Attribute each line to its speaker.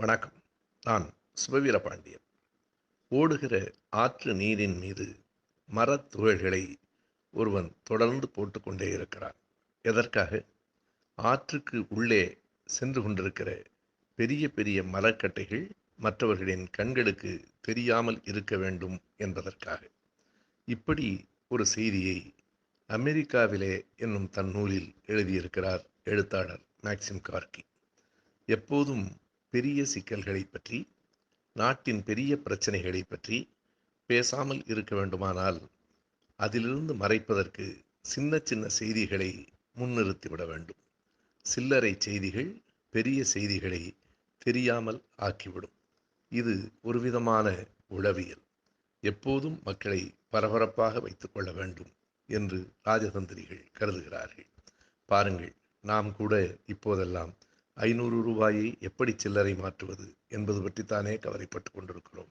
Speaker 1: வணக்கம். நான் சுபவீரபாண்டியன். ஓடுகிற ஆற்று நீரின் மீது மரத் துகள்களை ஒருவன் தொடர்ந்து போட்டுக்கொண்டே இருக்கிறான். எதற்காக? ஆற்றுக்கு உள்ளே சென்று கொண்டிருக்கிற பெரிய பெரிய மரக்கட்டைகள் மற்றவர்களின் கண்களுக்கு தெரியாமல் இருக்க வேண்டும் என்பதற்காக. இப்படி ஒரு செய்தியை அமெரிக்காவிலே என்னும் தன் நூலில் எழுதியிருக்கிறார் எழுத்தாளர் மேக்சிம் கார்கி. எப்போதும் பெரிய சிக்கல்களை பற்றி நாட்டின் பெரிய பிரச்சனைகளை பற்றி பேசாமல் இருக்க வேண்டுமானால் அதிலிருந்து மறைப்பதற்கு சின்ன சின்ன செய்திகளை முன்னிறுத்திவிட வேண்டும். சில்லறை செய்திகள் பெரிய செய்திகளை தெரியாமல் ஆக்கிவிடும். இது ஒரு விதமான உளவியல். எப்போதும் மக்களை பரபரப்பாக வைத்துக்கொள்ள வேண்டும் என்று ராஜதந்திரிகள் கருதுகிறார்கள். பாருங்கள் நாம் கூட இப்போதெல்லாம் ஐநூறு ரூபாயை எப்படி சில்லறை மாற்றுவது என்பது பற்றித்தானே கவலைப்பட்டு கொண்டிருக்கிறோம்.